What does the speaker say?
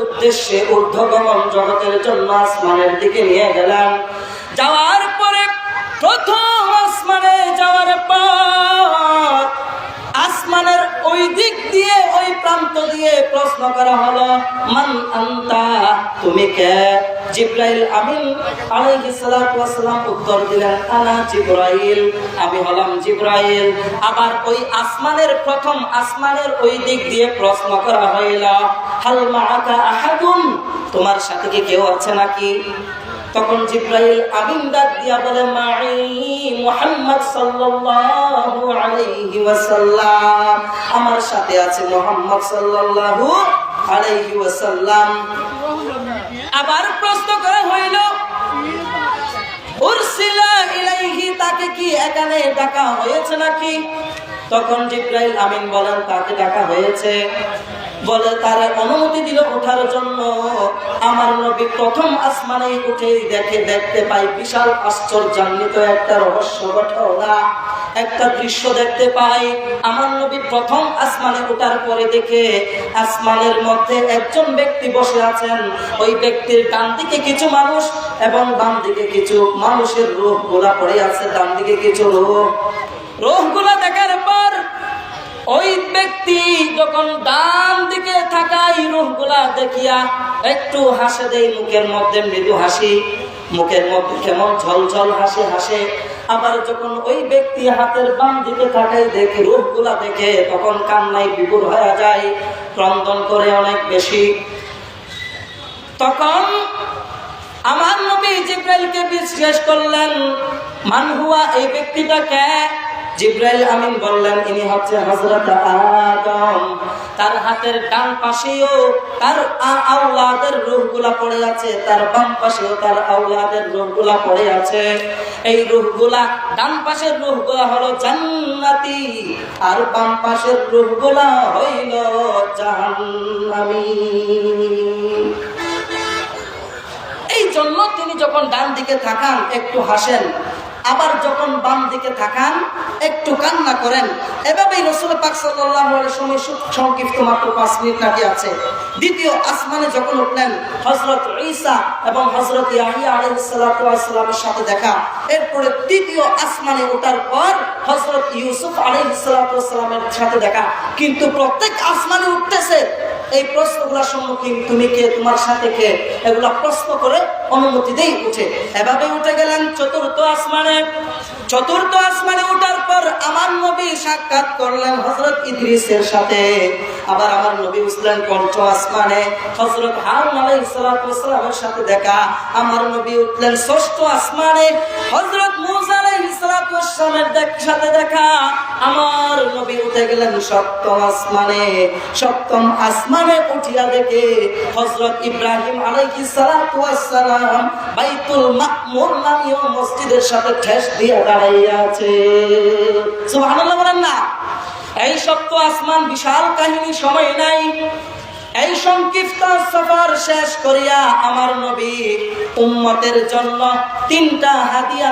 উদ্দেশ্যে ঊর্ধ্বগমন জগতের জন্য আসমানের দিকে নিয়ে গেলাম। যাওয়ার পরে দিয়ে প্রশ্ন করা হলো, মান আন্তা? তুমি কে? জিব্রাইল আমিন আলাইহিস সালাতু ওয়াস সালাম উত্তর দিলেন, আনা জিব্রাইল। আমি হলাম জিব্রাইল। আবার ওই আসমানের প্রথম আসমানের ওই দিক দিয়ে প্রশ্ন করা হইল, হাল মাআকা আহাদুন? তোমার সাথে কি কেউ আছে নাকি? তখন জিব্রাইল আমিন ডাক দিয়া বলে, মাই মুহাম্মদ সাল্লাল্লাহু আলাইহি ওয়াসাল্লাম, আমার সাথে আছে মুহাম্মদ সাল্লাল্লাহু আলাইহি ওয়াসাল্লাম। আবার প্রশ্ন করা হইল, উরসিলা ইলাইহি, তাকে কি এখানে ডাকা হয়েছে নাকি? তখন জিব্রাইল আমিন বলেন, তাকে ডাকা হয়েছে। বলে, তার অনুমতি দিল ওঠার জন্য। আমার নবী প্রথম আসমানে উঠে দেখে দেখতে পাই বিশাল আশ্চর্যান্বিত একটা রহস্য ঘটনা। একটা দৃশ্য দেখতে পাই। আমার নবী প্রথম আসমানে ওঠার পরে দেখে আসমানের মধ্যে একজন ব্যক্তি বসে আছেন। ওই ব্যক্তির ডান দিকে কিছু মানুষ এবং বাম দিকে কিছু মানুষের রোগ গোলা পড়ে আছে ডান দিকে কিছু রোগ রোগগুলা দেখার পর ওই ব্যক্তি যখন ডান দিকে থাকা এই রোগগুলা দেখিয়া একটু হাসে দেয় মুখের মধ্যে মৃদু হাসি, মুখের মধ্যে কেমন ঝলঝল হাসে হাসে। আবার যখন ওই ব্যক্তি হাতের বাম দিকে থাকাই দেখে রোগগুলা দেখে, তখন কান্নায় বিপুল হয়ে যায়, ক্রন্দন করে অনেক বেশি। তখন আমার নবী জিব্রাইলকে বিশ্বাস করলেন মানহুয়া এই ব্যক্তিটাকে জিব্রাইল আমিন বললেন, ইনি হচ্ছে হযরত আদম। তার হাতের ডান পাশেও তার আওলাদের রূহগুলা পড়ে আছে, তার বাম পাশেও তার আওলাদের রূহগুলা পড়ে আছে। এই রূহগুলা ডান পাশের রূহগুলা হলো জান্নাতি, আর বাম পাশের রূহগুলা হইল জাহান্নামী। এই জন্য তিনি যখন ডান দিকে থাকান, একটু হাসেন, আবার যখন বাম দিকে থাকান একটু কান্না করেন। এভাবেই রসুল পাক সাল্লাহ সময় সংক্ষিপ্ত মাত্র পাঁচ মিনিট নাকি আছে। দ্বিতীয়, আসমানে যখন উঠলেন হজরত ঈসা এবং হজরত ইয়াহিয়া আলহিসাল্লামের সাথে দেখা। এরপরে তৃতীয় আসমানে ওঠার পর হজরত ইউসুফ আলহিসাল্লামের সাথে দেখা। কিন্তু প্রত্যেক আসমানে উঠতেছে। এই প্রশ্নগুলোর সম্মুখীন তুমি কে, তোমার সাথে কে? এগুলা প্রশ্ন করে অনুমতি দেই উঠে। এভাবে উঠে গেলেন চতুর্থ আসমানে। চতুর্থ আসমানে উঠার পর আমার নবী সাক্ষাৎ করলেন হজরত ইদ্রিসের সাথে। আবার আমার নবী উঠলেন পঞ্চ আসমানে। হজরত হারুন আলাইহিসসালামের সাথে দেখা। আমার নবী উঠলেন ষষ্ঠ আসমানে। হজরত মুসা আলাইহিসসালামের দেখ- সাথে দেখা। আমার নবী উঠে গেলেন সপ্তম আসমানে। সপ্তম আসমানে উঠিয়া দেখে হজরত ইব্রাহিম ওয়াস সালাম বাইতুল মামুর নামীয় মসজিদের সাথে ঠেস দিয়ে দাঁড়াইয়া আছে। সুবহানাল্লাহ বলেন না? এই সপ্ত আসমান বিশাল কাহিনী, সময় নাই। এই সংক্ষিপ্ত সফর শেষ করিয়া আমার নবী উম্মতের জন্য তিনটা হাদিয়া